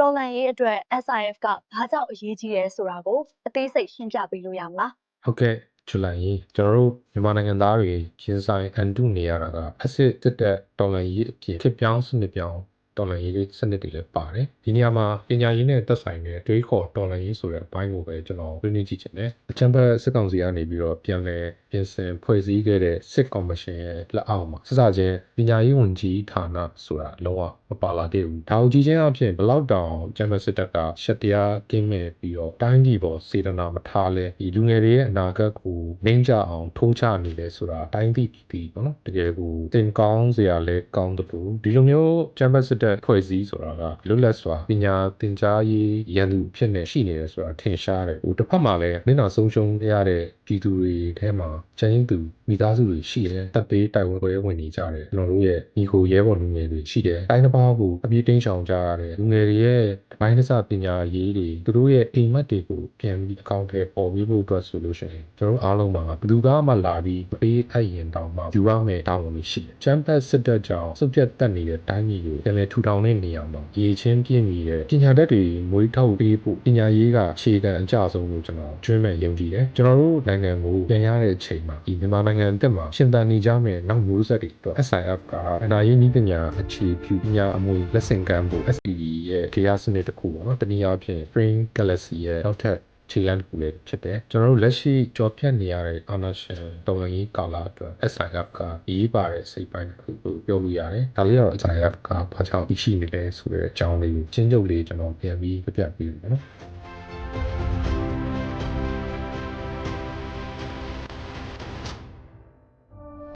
တော်လန်ရေးအတွက် SIF ကဘာကြောင့်အရေးကြီးတယ်ဆိုတာကိုအသေးစိတ်ရှင်းပြပေးလို့ရမလားဟုတ်ကဲ့ဇူလိုင်ကြီးကျွန်တော်တို့မြန်မာနိုင်ငံသားတွေရင်ဆိုင်အန်တုနေရတာကအစ်စ်တက်တဲ့တော်လန်ကြီးအဖြစ်ဖြစ်ပြောင်းစနစ်ပြောင်း တော်လန်ရေးစနစ်တွေလည်းပါတယ်ဒီနေရာမှာပညာရေးနဲ့သက်ဆိုင်တဲ့တွေးခေါ်တော်လန်ရေးဆိုတဲ့အပိုင်းကိုပဲကျွန်တော်ပြနေကြည့်ချင်တယ်အချမ်းဘတ်စစ်ကောင်စီကနေပြီးတော့ပြန်လည်ပြင်ဆင်ဖွဲ့စည်းခဲ့တဲ့စစ်ကော်မရှင်ရဲ့လက်အောက်မှာစစချင်းပညာရေးဝန်ကြီးဌာနဆိုတာလုံးဝမပါလာသေးဘူးဒါအကြီးချင်းအဖြစ်ဘလောက်တောင်ချမ်းဘတ်စစ်တပ်ကရှက်တရားကင်းမဲ့ပြီးတော့တိုင်းပြည်ပေါ်စေတနာမထားလဲဒီလူငယ်တွေရဲ့အနာဂတ်ကိုနှိမ့်ချအောင်ထုံးချနေလဲဆိုတာတိုင်းပြည်ပြည်ပေါ့နော်တကယ်ကိုသင်ကောင်းစရာလဲကောင်းတယ်လို့ဒီလိုမျိုးချမ်းဘတ်စစ်တပ်ဖွဲ့စည်းဆိုတာကလွတ်လပ်စွာပညာသင်ကြားရေးရန်သူဖြစ်နေရှိနေတယ်ဆိုတာထင်ရှားတယ်ဟိုတစ်ဖက်မှာလည်းမျက်နှာဆုံးရှုံးရတဲ့ပြည်သူတွေထဲမှာချမ်းရင်သူမိသားစုတွေရှိတယ်တပ်သေးတိုက်ဝဲပွဲဝင်နေကြတယ်ကျွန်တော်တို့ရဲ့ညီကိုရဲဘော်လူငယ်တွေရှိတယ်တိုင်းတစ်ပါးကိုအပြေးတင်းရှောင်ကြရတယ်လူငယ်တွေရဲ့တပိုင်းတစ်စပညာရေးတွေသူတို့ရဲ့အိမ်မက်တွေကိုပြန်ပြီးအကောင့်ထဲပေါ်ပြီးဖို့အတွက်ဆိုလို့ရှိရင်ကျွန်တော်တို့အားလုံးမှာဘယ်သူကမှလာပြီးမပေးအပ်ရင်တောင်မှယူရမယ်တောင်းလို့ရှိတယ်ချမ်းပတ်စစ်တပ်ကြောင့်စုပ်ပြတ်တက်နေတဲ့တိုင်းပြည်ကိုပြန်လည်ထူထောင်တဲ့နေရာမှာရေချင်းပြည့်မီတဲ့ပညာတတ်တွေမွေးထုတ်ပေးဖို့ပညာရေးကခြေခံအကျဆုံးလို့ကျွန်တော်ကျွမ်းမဲ့ယုံကြည်တယ်ကျွန်တော်တို့နိုင်ငံကိုပြန်ရတဲ့အချိန်မှာဒီမြန်မာနိုင်ငံအသက်မှာရှင်သန်နေကြမယ့်နောက်မျိုးဆက်တွေအတွက် SIF ကအနာရေးနည်းပညာအခြေပြုပညာအမွေလက်ဆင့်ကမ်းဖို့ SPE ရဲ့ KR စနစ်တစ်ခုပေါ့နော်တနည်းအားဖြင့် Spring Galaxy ရဲ့နောက်ထပ် ခြေခံတစ်ခုလည်းဖြစ်တယ်ကျွန်တော်တို့လက်ရှိကြော်ဖြတ်နေရတဲ့အာနာရှင်တော်လှန်ရေးကာလအတွက် SIF ကအရေးပါတဲ့စိတ်ပိုင်းတစ်ခုကိုပြောလို့ရတယ်ဒါလေးတော့ SIF ကဘာကြောင့်ရှိနေလဲဆိုတဲ့အကြောင်းလေးကိုချင်းချုပ်လေးကျွန်တော်ပြန်ပြီးပြပြပေးမယ်နော်